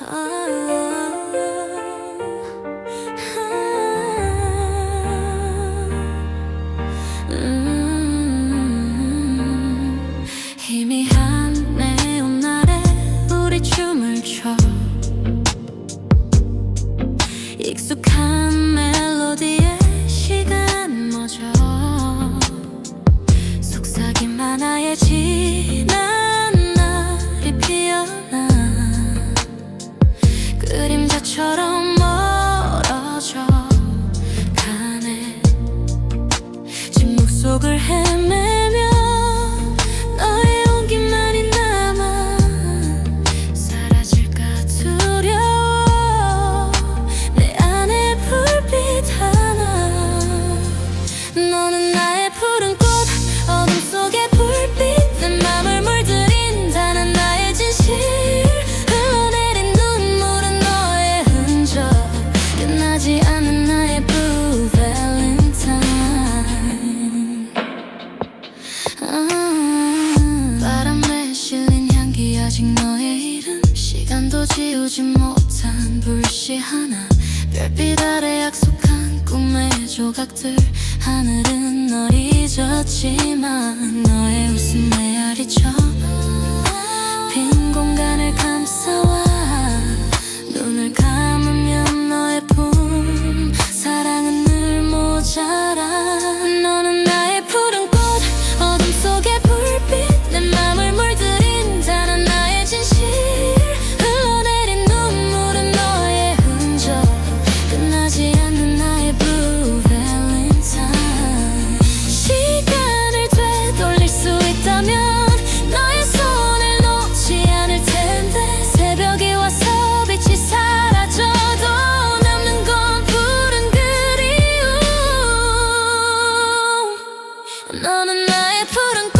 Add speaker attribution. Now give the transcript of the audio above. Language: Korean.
Speaker 1: I 속을 헤매 아. 바람에 실린 향기 아직 너의 이름. 시간도 지우지 못한 불씨 하나. 별빛 아래 약속한 꿈의 조각들. 하늘은 널 잊었지만 너의 웃음에 아리쳐 너는 나의 푸른